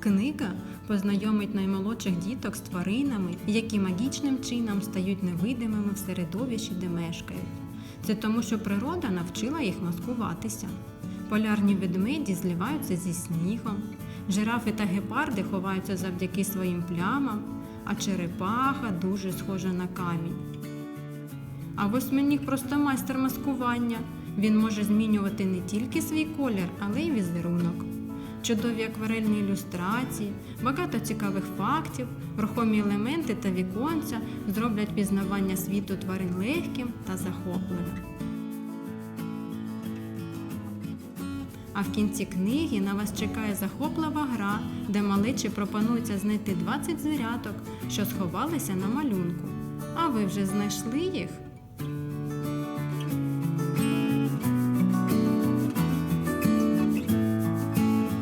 Книга познайомить наймолодших діток з тваринами, які магічним чином стають невидимими в середовищі, де мешкають. Це тому, що природа навчила їх маскуватися. Полярні ведмеді зливаються зі снігом, жирафи та гепарди ховаються завдяки своїм плямам, а черепаха дуже схожа на камінь. А восьминіг просто майстер маскування. Він може змінювати не тільки свій колір, але й візерунок. Чудові акварельні ілюстрації, багато цікавих фактів, рухомі елементи та віконця зроблять пізнавання світу тварин легким та захопливим. А в кінці книги на вас чекає захоплива гра, де малечі пропонується знайти 20 звіряток, що сховалися на малюнку. А ви вже знайшли їх?